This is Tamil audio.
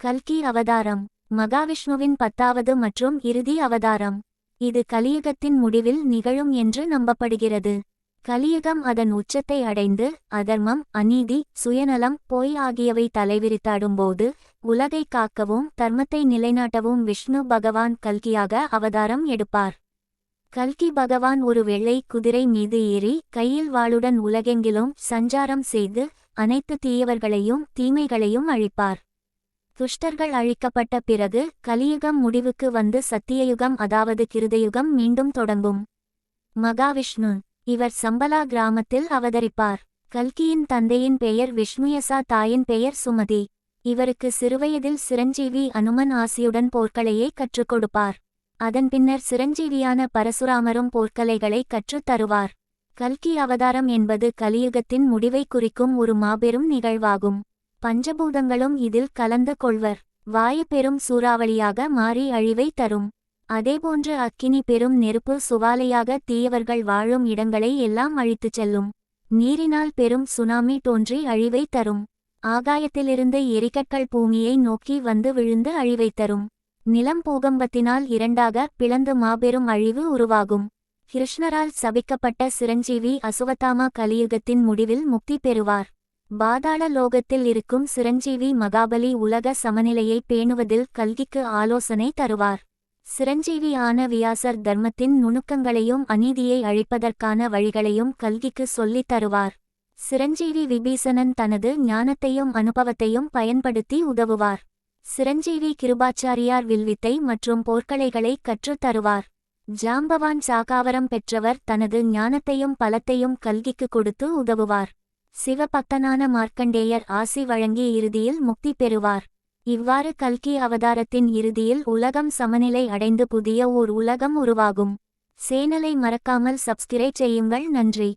கல்கி அவதாரம் மகாவிஷ்ணுவின் பத்தாவது மற்றும் இறுதி அவதாரம். இது கலியுகத்தின் முடிவில் நிகழும் என்று நம்பப்படுகிறது. கலியுகம் அதன் உச்சத்தை அடைந்து அதர்மம் அநீதி சுயநலம் பொய் ஆகியவை தலைவிரித்தாடும்போது உலகை காக்கவும் தர்மத்தை நிலைநாட்டவும் விஷ்ணு பகவான் கல்கியாக அவதாரம் எடுப்பார். கல்கி பகவான் ஒரு வெள்ளை குதிரை மீது ஏறி கையில் வாளுடன் உலகெங்கிலும் சஞ்சாரம் செய்து அனைத்து தீயவர்களையும் தீமைகளையும் அழிப்பார். துஷ்டர்கள் அழிக்கப்பட்ட பிறகு கலியுகம் முடிவுக்கு வந்து சத்தியயுகம் அதாவது கிருதயுகம் மீண்டும் தொடங்கும். மகாவிஷ்ணு இவர் சம்பலா கிராமத்தில் அவதரிப்பார். கல்கியின் தந்தையின் பெயர் விஷ்ணுயசா தாயின் பெயர் சுமதி. இவருக்கு சிறுவயதில் சிரஞ்சீவி அனுமன் ஆசியுடன் போர்க்கலையை கற்றுக் கொடுப்பார். அதன் பின்னர் சிரஞ்சீவியான பரசுராமரும் போர்க்கலைகளை கற்றுத் தருவார். கல்கி அவதாரம் என்பது கலியுகத்தின் முடிவை குறிக்கும் ஒரு மாபெரும் நிகழ்வாகும். பஞ்சபூதங்களும் இதில் கலந்து கொள்வர். வாயு பெரும் சூறாவளியாக மாறி அழிவை தரும். அதேபோன்று அக்கினி பெரும் நெருப்பு சுவாலையாக தீயவர்கள் வாழும் இடங்களை எல்லாம் அழித்துச் செல்லும். நீரினால் பெரும் சுனாமி தோன்றி அழிவை தரும். ஆகாயத்திலிருந்து எரிக்கற்கள் பூமியை நோக்கி வந்து விழுந்து அழிவை தரும். நிலம் பூகம்பத்தினால் இரண்டாக பிளந்து மாபெரும் அழிவு உருவாகும். கிருஷ்ணரால் சபிக்கப்பட்ட சிரஞ்சீவி அசுவத்தாமா கலியுகத்தின் முடிவில் முக்தி பெறுவார். பாதாள லோகத்தில் இருக்கும் சிரஞ்சீவி மகாபலி உலக சமநிலையை பேணுவதில் கல்கிக்கு ஆலோசனை தருவார். சிரஞ்சீவியான வியாசர் தர்மத்தின் நுணுக்கங்களையும் அநீதியை அழிப்பதற்கான வழிகளையும் கல்கிக்கு சொல்லித் தருவார். சிரஞ்சீவி விபீசணன் தனது ஞானத்தையும் அனுபவத்தையும் பயன்படுத்தி உதவுவார். சிரஞ்சீவி கிருபாச்சாரியார் வில்வித்தை மற்றும் போர்க்கலைகளை கற்றுத் தருவார். ஜாம்பவான் சாகாவரம் பெற்றவர் தனது ஞானத்தையும் பலத்தையும் கல்கிக்கு கொடுத்து உதவுவார். சிவபக்தனான மார்க்கண்டேயர் ஆசி வழங்கி இறுதியில் முக்தி பெறுவார். இவ்வாறு கல்கி அவதாரத்தின் இறுதியில் உலகம் சமநிலை அடைந்து புதிய ஓர் உலகம் உருவாகும். சேனலை மறக்காமல் சப்ஸ்கிரைப் செய்யுங்கள். நன்றி.